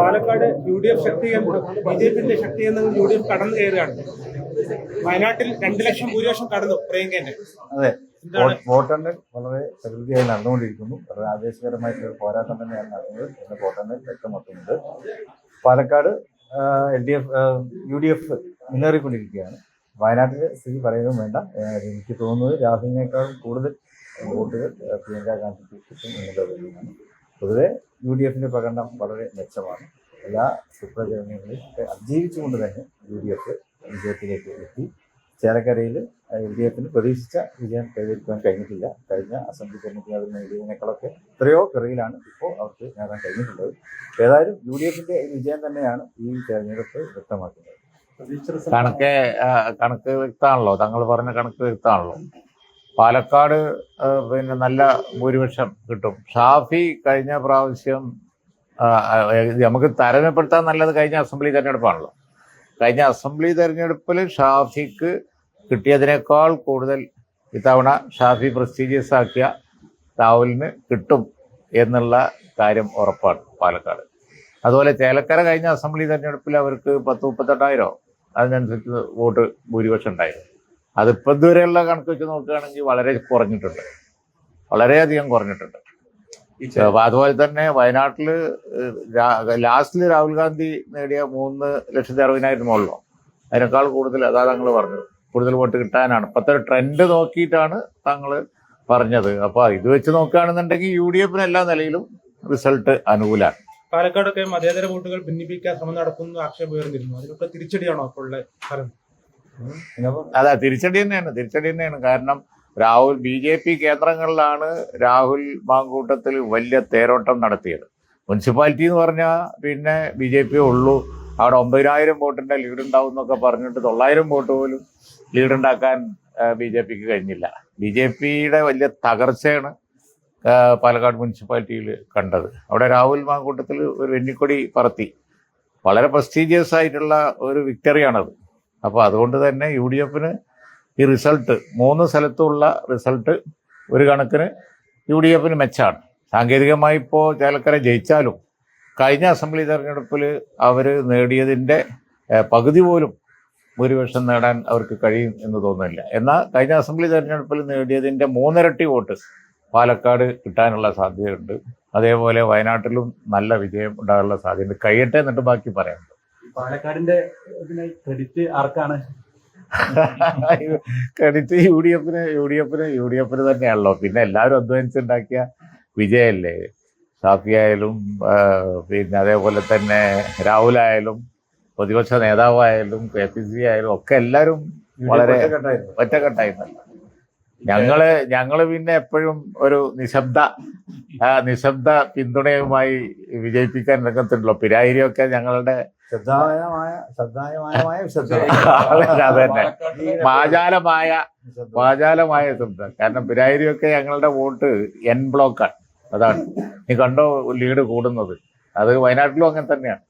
Palakkad U D F ശക്തി B J പിന്റെ ശക്തി യു ഡി എഫ് കടന്നു കയറുകയാണ്. വയനാട്ടിൽ രണ്ട് ലക്ഷം ഭൂരിപക്ഷം കടന്നു പ്രിയങ്കന്റെ അതെ. വോട്ടെണ്ണൽ വളരെ പ്രകൃതിയായി നടന്നുകൊണ്ടിരിക്കുന്നു. വളരെ ആവേശകരമായിട്ടുള്ള പോരാട്ടം തന്നെയാണ് നടന്നത് എന്ന് വോട്ടെണ്ണൽ വ്യക്തമാക്കുന്നുണ്ട്. Palakkad L D F U D F മുന്നേറിക്കൊണ്ടിരിക്കുകയാണ്. വയനാട്ടിലെ സ്ഥിതി പറയുകയും വേണ്ട. എനിക്ക് തോന്നുന്നത് രാഹുലിനേക്കാളും കൂടുതൽ വോട്ടുകൾ പ്രിയങ്കാ ഗാന്ധിക്ക് കിട്ടും എന്നുള്ളതാണ് പൊതുവെ യു ഡി എഫിന്റെ പ്രകടനം വളരെ മെച്ചമാണ്. എല്ലാ സുപ്രചരണങ്ങളിൽ അതിജീവിച്ചുകൊണ്ട് തന്നെ യു ഡി എഫ് വിജയത്തിലേക്ക് എത്തി. ചേലക്കരയിൽ എൽ ഡി എഫിന് പ്രതീക്ഷിച്ച വിജയം കൈവരിക്കാൻ കഴിഞ്ഞിട്ടില്ല. കഴിഞ്ഞ അസംബ്ലി തെരഞ്ഞെടുപ്പിൽ അവർ നേടിയതിനേക്കാളൊക്കെ എത്രയോ പിറയിലാണ് ഇപ്പോൾ അവർക്ക് നേടാൻ കഴിഞ്ഞിട്ടുള്ളത്. ഏതായാലും യു ഡി എഫിന്റെ വിജയം തന്നെയാണ് ഈ തെരഞ്ഞെടുപ്പ് വ്യക്തമാക്കുന്നത്. കണക്ക് കണക്ക് വ്യക്തമാണല്ലോ. തങ്ങൾ പറഞ്ഞ കണക്ക് വ്യക്തമാണല്ലോ. പാലക്കാട് പിന്നെ നല്ല ഭൂരിപക്ഷം കിട്ടും. ഷാഫി കഴിഞ്ഞ പ്രാവശ്യം നമുക്ക് താരതമ്യപ്പെടുത്താൻ നല്ലത് കഴിഞ്ഞ അസംബ്ലി തെരഞ്ഞെടുപ്പാണല്ലോ. കഴിഞ്ഞ അസംബ്ലി തെരഞ്ഞെടുപ്പിൽ ഷാഫിക്ക് കിട്ടിയതിനേക്കാൾ കൂടുതൽ ഇത്തവണ ഷാഫി പ്രസ്റ്റീജിയസ് ആക്കിയ താവലിന് കിട്ടും എന്നുള്ള കാര്യം ഉറപ്പാണ് പാലക്കാട്. അതുപോലെ ചേലക്കര കഴിഞ്ഞ അസംബ്ലി തെരഞ്ഞെടുപ്പിൽ അവർക്ക് പത്ത് മുപ്പത്തെട്ടായിരോ അതിനനുസരിച്ച് വോട്ട് ഭൂരിപക്ഷം ഉണ്ടായിരുന്നു. അതിപ്പോൾ ഇതുവരെയുള്ള കണക്ക് വെച്ച് നോക്കുകയാണെങ്കിൽ വളരെ കുറഞ്ഞിട്ടുണ്ട്. വളരെയധികം കുറഞ്ഞിട്ടുണ്ട്. അതുപോലെ തന്നെ വയനാട്ടിൽ ലാസ്റ്റിൽ രാഹുൽ ഗാന്ധി നേടിയ മൂന്ന് ലക്ഷത്തി അറുപതിനായിരം മുകളിലോ. അതിനേക്കാൾ കൂടുതൽ അതാ തങ്ങൾ പറഞ്ഞത്. കൂടുതൽ വോട്ട് കിട്ടാനാണ്. ഇപ്പോഴത്തെ ട്രെൻഡ് നോക്കിയിട്ടാണ് താങ്കൾ പറഞ്ഞത്. അപ്പോൾ ഇത് വെച്ച് നോക്കുകയാണെന്നുണ്ടെങ്കിൽ യു ഡി എഫിന് എല്ലാ നിലയിലും റിസൾട്ട് അനുകൂലമാണ്. പാലക്കാടൊക്കെ മതേതര വോട്ടുകൾ ഭിന്നിപ്പിക്കാൻ ശ്രമം നടക്കുന്നു ആക്ഷേപം ഉയർന്നിരുന്നു. അതിനൊക്കെ തിരിച്ചടിയാണോ അപ്പോൾ ഉള്ള അതെ തിരിച്ചടി തന്നെയാണ് തിരിച്ചടി തന്നെയാണ്. കാരണം രാഹുൽ ബി ജെ പി കേന്ദ്രങ്ങളിലാണ് രാഹുൽ മാങ്കൂട്ടത്തിൽ വലിയ തേരോട്ടം നടത്തിയത്. മുനിസിപ്പാലിറ്റി എന്ന് പറഞ്ഞാൽ പിന്നെ ബി ജെ പി ഉള്ളൂ. അവിടെ ഒമ്പതിനായിരം വോട്ടിന്റെ ലീഡ് ഉണ്ടാവും എന്നൊക്കെ പറഞ്ഞിട്ട് തൊള്ളായിരം വോട്ട് പോലും ലീഡ് ഉണ്ടാക്കാൻ ബി ജെ പിക്ക് കഴിഞ്ഞില്ല. ബി ജെ പിയുടെ വലിയ തകർച്ചയാണ് പാലക്കാട് മുനിസിപ്പാലിറ്റിയിൽ കണ്ടത്. അവിടെ രാഹുൽ മാങ്കൂട്ടത്തിൽ ഒരു വെന്നിക്കൊടി പറത്തി. വളരെ പ്രസ്റ്റീജിയസ് ആയിട്ടുള്ള ഒരു വിക്ടറിയാണത്. അപ്പോൾ അതുകൊണ്ട് തന്നെ യു ഡി എഫിന് ഈ റിസൾട്ട് മൂന്ന് സ്ഥലത്തുള്ള റിസൾട്ട് ഒരു കണക്കിന് യു ഡി എഫിന് മെച്ചാണ്. സാങ്കേതികമായി ഇപ്പോൾ ചേലക്കര ജയിച്ചാലും കഴിഞ്ഞ അസംബ്ലി തെരഞ്ഞെടുപ്പിൽ അവർ നേടിയതിന്റെ പകുതി പോലും ഭൂരിപക്ഷം നേടാൻ അവർക്ക് കഴിയും എന്ന് തോന്നുന്നില്ല. എന്നാൽ കഴിഞ്ഞ അസംബ്ലി തെരഞ്ഞെടുപ്പിൽ നേടിയതിന്റെ മൂന്നിരട്ടി വോട്ട് പാലക്കാട് കിട്ടാനുള്ള സാധ്യതയുണ്ട്. അതേപോലെ വയനാട്ടിലും നല്ല വിജയം ഉണ്ടാകാനുള്ള സാധ്യതയുണ്ട്. കഴിയട്ടെ എന്നിട്ട് ബാക്കി പറയാം. പാലക്കാടിന്റെ ഇതിന് ക്രെഡിറ്റ് ആർക്കാണ്? ക്രെഡിറ്റ് യു ഡി എഫിന് യു ഡി എഫിന് യു ഡി എഫിന് തന്നെയാണല്ലോ. പിന്നെ എല്ലാവരും അധ്വാനിച്ചുണ്ടാക്കിയ വിജയല്ലേ? ഷാഫി ആയാലും പിന്നെ അതേപോലെ തന്നെ രാഹുലായാലും പ്രതിപക്ഷ നേതാവായാലും കെ പി സി ആയാലും ഒക്കെ എല്ലാവരും വളരെ ഒറ്റക്കെട്ടായിരുന്നു. ഒറ്റക്കെട്ടായിരുന്നല്ലോ ഞങ്ങൾ ഞങ്ങൾ പിന്നെ എപ്പോഴും ഒരു നിശബ്ദ നിശബ്ദ പിന്തുണയുമായി വിജയിപ്പിക്കാൻ രംഗത്തുണ്ടല്ലോ. പിരായിരിയൊക്കെ ഞങ്ങളുടെ ശ്രദ്ധായമായ ശ്രദ്ധായമായ ശ്രദ്ധ അതെ തന്നെ. വാചാലമായ വാചാലമായ ശബ്ദം കാരണം പിരായിരിയൊക്കെ ഞങ്ങളുടെ വോട്ട് എൻ ബ്ലോക്കാണ് അതാണ്. നീ കണ്ടോ ലീഡ് കൂടുന്നത്? അത് വയനാട്ടിലും അങ്ങനെ തന്നെയാണ്.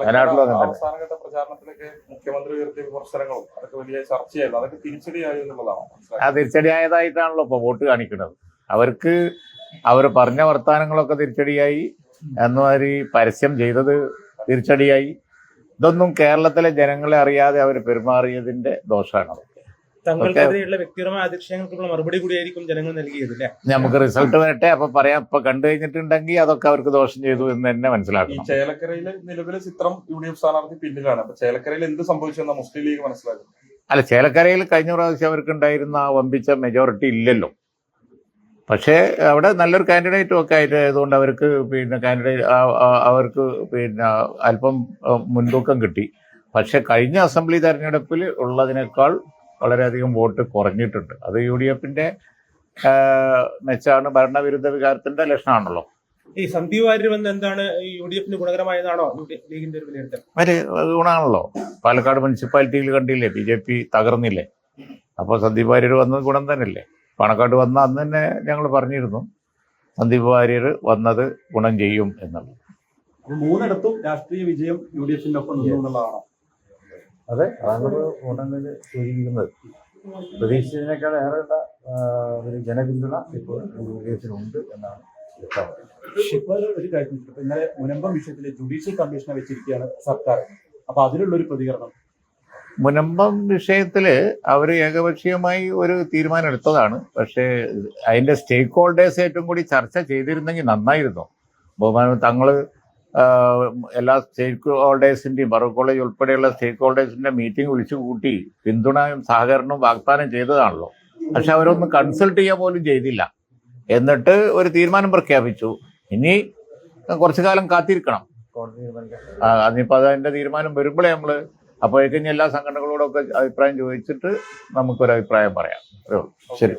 വയനാട്ടിലും അങ്ങനെ തന്നെ. അവസാനഘട്ട പ്രചാരണത്തിലൊക്കെ മുഖ്യമന്ത്രി ഉയർത്തിയ വിമർശനങ്ങളും അതൊക്കെ വലിയ ചർച്ചയായിരുന്നു. അതൊക്കെ തിരിച്ചടിയായി എന്നുള്ളതാണോ? ആ തിരിച്ചടിയായതായിട്ടാണല്ലോ ഇപ്പൊ വോട്ട് കാണിക്കുന്നത്. അവർക്ക് അവർ പറഞ്ഞ വർത്തമാനങ്ങളൊക്കെ തിരിച്ചടിയായി. എന്നുമാതിരി പരസ്യം ചെയ്തത് തിരിച്ചടിയായി. ഇതൊന്നും കേരളത്തിലെ ജനങ്ങളെ അറിയാതെ അവർ പെരുമാറിയതിന്റെ ദോഷമാണ് തങ്ങൾക്കെതിരെയുള്ള വ്യക്തിപരമായ അധിക്ഷേപങ്ങൾക്കുള്ള മറുപടി കൂടിയായിരിക്കും ജനങ്ങൾ നമുക്ക് റിസൾട്ട് വരട്ടെ. അപ്പൊ പറയാം ഇപ്പൊ കണ്ടു കഴിഞ്ഞിട്ടുണ്ടെങ്കിൽ അതൊക്കെ അവർക്ക് ദോഷം ചെയ്തു എന്ന് തന്നെ ഈ ചേലക്കരയിലെ നിലവിലെ ചിത്രം യു ഡി എഫ് സ്ഥാനാർത്ഥി പിന്നിലാണ്. അപ്പൊ ചേലക്കരയിൽ എന്ത് സംഭവിച്ചെന്ന മുസ്ലിം ലീഗ് മനസ്സിലാക്കും അല്ല ചേലക്കരയിൽ കഴിഞ്ഞ പ്രാവശ്യം അവർക്ക് ഉണ്ടായിരുന്ന ആ വമ്പിച്ച മെജോറിറ്റി ഇല്ലല്ലോ. പക്ഷേ അവിടെ നല്ലൊരു കാൻഡിഡേറ്റും ഒക്കെ ആയിട്ട് ആയതുകൊണ്ട് അവർക്ക് പിന്നെ കാൻഡിഡേറ്റ് അവർക്ക് പിന്നെ അല്പം മുൻതൂക്കം കിട്ടി. പക്ഷേ കഴിഞ്ഞ അസംബ്ലി തെരഞ്ഞെടുപ്പിൽ ഉള്ളതിനേക്കാൾ വളരെയധികം വോട്ട് കുറഞ്ഞിട്ടുണ്ട്. അത് യു ഡി എഫിന്റെ മെച്ചാണ് ഭരണവിരുദ്ധ വികാരത്തിന്റെ ലക്ഷണമാണല്ലോ. ഈ സന്ദീപ് വാര്യർ വന്ന് എന്താണ് യു ഡി എഫിന് ഗുണകരമായതാണോ ലീഗിന്റെ ഒരു വിലയിരുത്തൽ. ഒരു ഗുണമാണല്ലോ. പാലക്കാട് മുനിസിപ്പാലിറ്റിയിൽ കണ്ടില്ലേ ബി ജെ പി തകർന്നില്ലേ? അപ്പോൾ സന്ദീപ് വാര്യർ വന്നത് ഗുണം തന്നെയല്ലേ? പാണക്കാട് വന്ന അന്ന് തന്നെ ഞങ്ങൾ പറഞ്ഞിരുന്നു സന്ദീപ് വാര്യർ വന്നത് ഗുണം ചെയ്യും എന്നുള്ളത്. മൂന്നിടത്തും രാഷ്ട്രീയ വിജയം യു ഡി എഫിന്റെ ഒപ്പം അതെ അതാണ് ഗുണങ്ങൾ വോട്ടെണ്ണൽ സൂചിപ്പിക്കുന്നത്. പ്രതീക്ഷിച്ചതിനേക്കാൾ ഏറെയുള്ള ഒരു ജനപിന്തുണ ഇപ്പോൾ യു ഡി എഫിനുണ്ട് എന്നാണ് ഒരു കാര്യം ഇന്നലെ മുനമ്പം വിഷയത്തിൽ ജുഡീഷ്യൽ കമ്മീഷനെ വെച്ചിരിക്കുകയാണ് സർക്കാർ. അപ്പൊ അതിനുള്ള ഒരു പ്രതികരണം മുനമ്പം വിഷയത്തിൽ അവർ ഏകപക്ഷീയമായി ഒരു തീരുമാനം എടുത്തതാണ് പക്ഷേ അതിന്റെ സ്റ്റേക്ക് ഹോൾഡേഴ്സ് ഏറ്റവും കൂടി ചർച്ച ചെയ്തിരുന്നെങ്കിൽ നന്നായിരുന്നു. ബഹുമാനം തങ്ങൾ എല്ലാ സ്റ്റേക്ക് ഹോൾഡേഴ്സിന്റെയും ബറോ കോളേജ് ഉൾപ്പെടെയുള്ള സ്റ്റേക്ക് ഹോൾഡേഴ്സിന്റെ മീറ്റിംഗ് വിളിച്ചു കൂട്ടി പിന്തുണയും സഹകരണവും വാഗ്ദാനം ചെയ്തതാണല്ലോ. പക്ഷെ അവരൊന്നും കൺസൾട്ട് ചെയ്യാൻ പോലും ചെയ്തില്ല. എന്നിട്ട് ഒരു തീരുമാനം പ്രഖ്യാപിച്ചു. ഇനി കുറച്ചു കാലം കാത്തിരിക്കണം. അതിനിപ്പോൾ അതിന്റെ തീരുമാനം വരുമ്പോഴേ നമ്മൾ അപ്പോഴേക്കും എല്ലാ സംഘടനകളോടൊക്കെ അഭിപ്രായം ചോദിച്ചിട്ട് നമുക്കൊരു അഭിപ്രായം പറയാം. അതേ ഉള്ളൂ. ശരി.